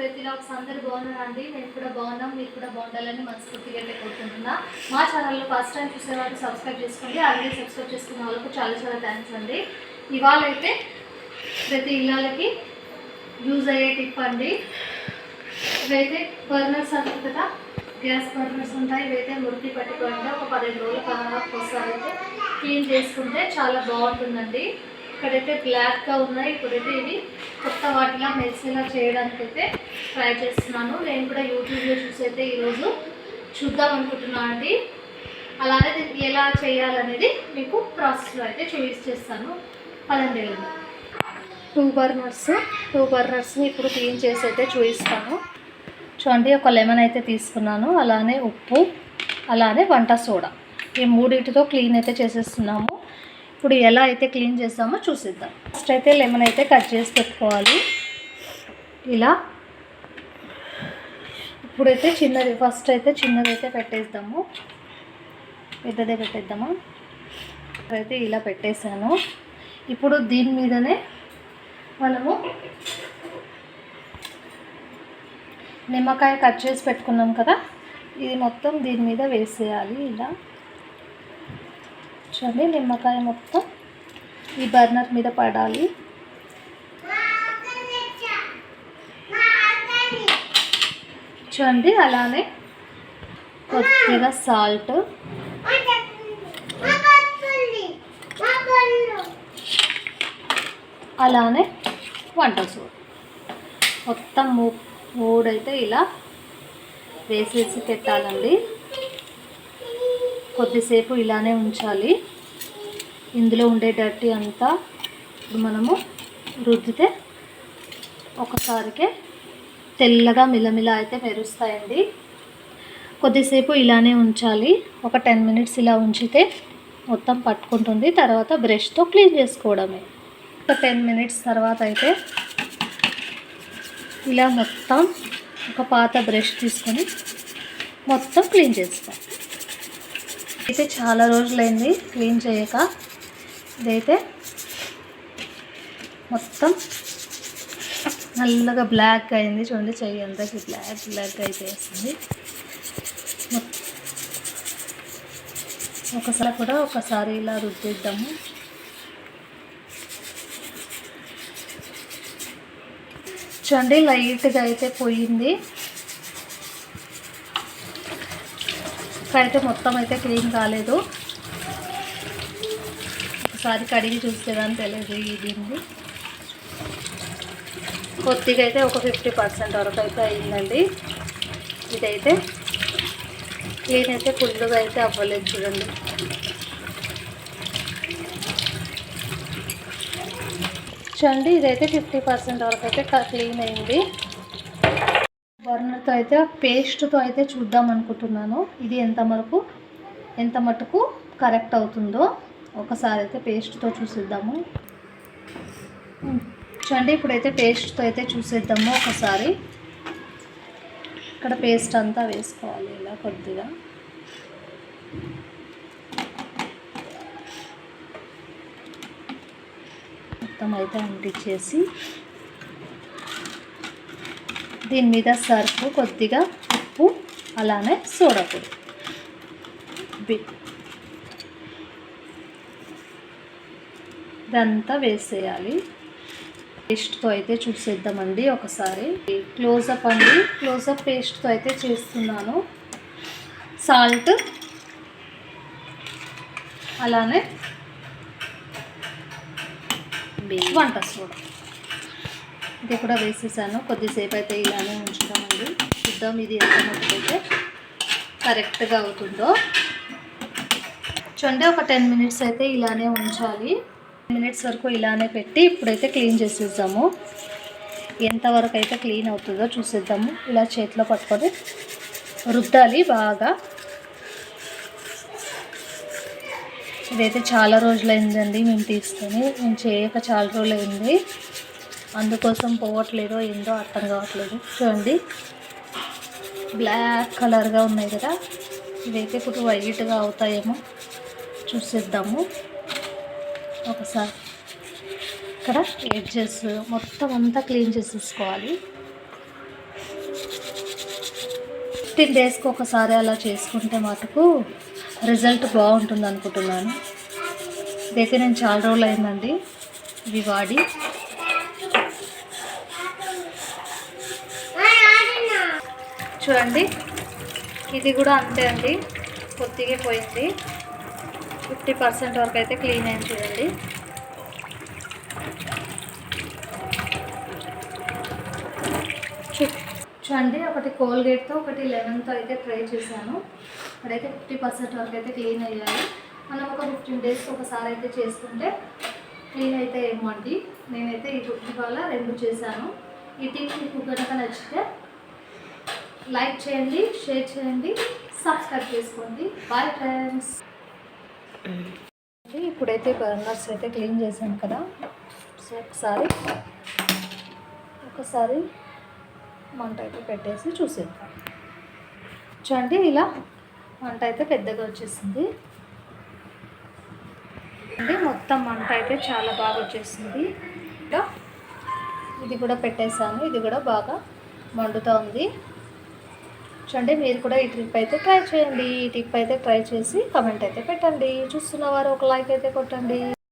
ప్రతి లాక్స్ అందరూ బాగున్నారండి. నేను కూడా బాగున్నాం. మీరు కూడా బాగుండాలని మనస్ఫూర్తిగా అయితే కోరుకుంటున్నా. మా ఛానల్లో ఫస్ట్ టైం చూసేవాళ్ళు సబ్స్క్రైబ్ చేసుకోండి. అలాగే సబ్స్క్రైబ్ చేసుకున్న వాళ్ళకు చాలా చాలా థ్యాంక్స్ అండి. ఇవాళ అయితే ప్రతి ఇళ్ళకి యూజ్ అయ్యే టిప్ అండి. ఇవైతే బర్నర్స్ అంటారు కదా గ్యాస్ బర్నర్స్ ఉంటాయి. ఇవైతే మురికి పట్టుకోండి ఒక పదిహేను రోజులు ఒకసారి అయితే క్లీన్ చేసుకుంటే చాలా బాగుంటుందండి. ఇక్కడైతే బ్లాక్గా ఉన్నాయి. ఇప్పుడైతే ఇవి కొత్త వాటిలా మెరిసేలా చేయడానికి అయితే ట్రై చేస్తున్నాను. నేను కూడా యూట్యూబ్లో చూసి అయితే ఈరోజు చూద్దాం అనుకుంటున్నాను అండి. అలానే దీన్ని ఎలా చేయాలనేది మీకు ప్రాసెస్లో అయితే చూపించేస్తాను పదండి టూ బర్నర్స్ టూ బర్నర్స్ని ఇప్పుడు క్లీన్ చేసి అయితే చూపిస్తాను. చూడండి ఒక లెమన్ అయితే తీసుకున్నాను. అలానే ఉప్పు అలానే వంట సోడా. ఈ మూడింటితో క్లీన్ అయితే చేసేస్తున్నాము. ఇప్పుడు ఎలా అయితే క్లీన్ చేస్తామో చూసిద్దాం. ఫస్ట్ అయితే లెమన్ అయితే కట్ చేసి పెట్టుకోవాలి. ఇలా. ఇప్పుడైతే చిన్నది ఫస్ట్ అయితే చిన్నది అయితే పెట్టేద్దాము. పెద్దదే పెట్టేద్దామా? అయితే ఇలా పెట్టేసాను ఇప్పుడు దీని మీదనే మనము నిమ్మకాయ కట్ చేసి పెట్టుకున్నాం కదా ఇది మొత్తం దీని మీద వేసేయాలి ఇలా. చూడండి నిమ్మకాయ మొత్తం ఈ బర్నర్ మీద పడాలి. చూడండి అలానే కొద్దిగా సాల్ట్. అలానే వంట సోడా. మొత్తం మూ మూడైతే ఇలా వేసేసి పెట్టాలండి. కొద్దిసేపు ఇలానే ఉంచాలి. ఇందులో ఉండే డర్టీ అంతా ఇప్పుడు మనము రుద్దితే ఒకసారికే తెల్లగా మిలమిల అయితే మెరుస్తాయండి. కొద్దిసేపు ఇలానే ఉంచాలి. ఒక టెన్ మినిట్స్ ఇలా ఉంచితే మొత్తం పట్టుకుంటుంది. తర్వాత బ్రష్తో క్లీన్ చేసుకోవడమే. ఒక టెన్ మినిట్స్ తర్వాత అయితే ఇలా మొత్తం ఒక పాత బ్రష్ తీసుకొని మొత్తం క్లీన్ చేస్తాం. అయితే చాలా రోజులైంది క్లీన్ చేయక. ఇదైతే మొత్తం నల్లగా బ్లాక్ అయింది. చూడండి చెయ్యి అంతా బ్లాక్ బ్లాక్ అయితే మొత్తం ఒకసారి కూడా ఒకసారి ఇలా రుద్దిద్దాము. చూడండి లైట్గా అయితే పోయింది. ఇక్కడైతే మొత్తం అయితే క్లీన్ కాలేదు. ఒకసారి కడిగి చూస్తే తెలియదు ఇది కొద్దిగా అయితే ఒక ఫిఫ్టీ పర్సెంట్ వరకు అయితే అయిందండి. ఇదైతే క్లీన్ అయితే ఫుల్గా అయితే అవ్వలేదు చూడండి. చూడండి ఇదైతే ఫిఫ్టీ పర్సెంట్ వరకు అయితే క్లీన్ అయింది. బర్నర్తో అయితే పేస్ట్తో అయితే చూద్దాం అనుకుంటున్నాను. ఇది ఎంత వరకు ఎంత మటుకు కరెక్ట్ అవుతుందో. ఒకసారి అయితే పేస్ట్తో చూసిద్దాము. చూడండి ఇప్పుడైతే పేస్ట్తో అయితే చూసేద్దాము ఒకసారి. ఇక్కడ పేస్ట్ అంతా వేసుకోవాలి ఇలా కొద్దిగా. మొత్తం అయితే అంటించేసి దీని మీద సర్ఫ్ కొద్దిగా ఉప్పు అలానే సోడా పొడి ఇదంతా వేసేయాలి. పేస్ట్తో అయితే చూసేద్దామండి ఒకసారి. క్లోజప్ అండి. క్లోజప్ పేస్ట్తో అయితే చేస్తున్నాను. సాల్ట్. అలానే వంట సోడా. ఇది కూడా వేసేసాను. కొద్దిసేపు అయితే ఇలానే ఉంచుతామండి. చూద్దాం ఇది ఎంత అయితే కరెక్ట్గా అవుతుందో. చూడండి ఒక టెన్ మినిట్స్ అయితే ఇలానే ఉంచాలి. మినిట్స్ వరకు ఇలానే పెట్టి ఇప్పుడైతే క్లీన్ చేసేద్దాము. ఎంతవరకు అయితే క్లీన్ అవుతుందో చూసేద్దాము. ఇలా చేతిలో పట్టుకొని రుద్దాలి బాగా. ఇదైతే చాలా రోజులైందండి మేము తీసుకొని. మేము చేయక చాలా రోజులైంది. అందుకోసం పోవట్లేదో ఏందో అర్థం కావట్లేదు. చూడండి. బ్లాక్ కలర్గా ఉన్నాయి కదా. ఇవైతే ఇప్పుడు వైట్గా అవుతాయేమో చూసేద్దాము. ఒకసారి. ఇక్కడ ఎడ్జెస్ మొత్తం అంతా క్లీన్ చేసేసుకోవాలి. ఫిఫ్టీన్ డేస్కి ఒకసారి అలా చేసుకుంటే మటుకు రిజల్ట్ బాగుంటుంది అనుకుంటున్నాను. ఇదైతే నేను చాలా రోజులు అయిందండి. ఇవి వాడి. చూడండి. ఇది కూడా అంతే అండి. కొద్దిగా పోయింది. ఫిఫ్టీ పర్సెంట్ వరకు అయితే క్లీన్ అయింది చూడండి. చూడండి ఒకటి కోల్గేట్తో ఒకటి లెవెన్తో అయితే ట్రై చేశాను. ఇక్కడైతే ఫిఫ్టీ పర్సెంట్ వరకు అయితే క్లీన్ అయ్యాయి. మనం ఒక ఫిఫ్టీన్ డేస్కి ఒకసారి అయితే చేసుకుంటే క్లీన్ అయితే ఏమో అండి. నేనైతే ఇది ఇవాళ రెండు చేశాను. ఈ టిప్ మీకు కనుక నచ్చితే లైక్ చేయండి షేర్ చేయండి సబ్స్క్రైబ్ చేసుకోండి. Bye friends. ఇప్పుడైతే బర్నర్స్ అయితే క్లీన్ చేశాను కదా. సో ఒకసారి ఒకసారి మంట అయితే పెట్టేసి చూసేద్దాం. చూడండి ఇలా మంట అయితే పెద్దగా వచ్చేసింది. అంటే మొత్తం మంట అయితే చాలా బాగా వచ్చేసింది. ఇది కూడా పెట్టేశాను ఇది కూడా బాగా మండుతూ ఉంది. చూడండి మీరు కూడా ఈ ట్రిప్ అయితే ట్రై చేయండి. ఈ టిప్ అయితే ట్రై చేసి కమెంట్ అయితే పెట్టండి. చూస్తున్న వారు ఒక లైక్ అయితే కొట్టండి.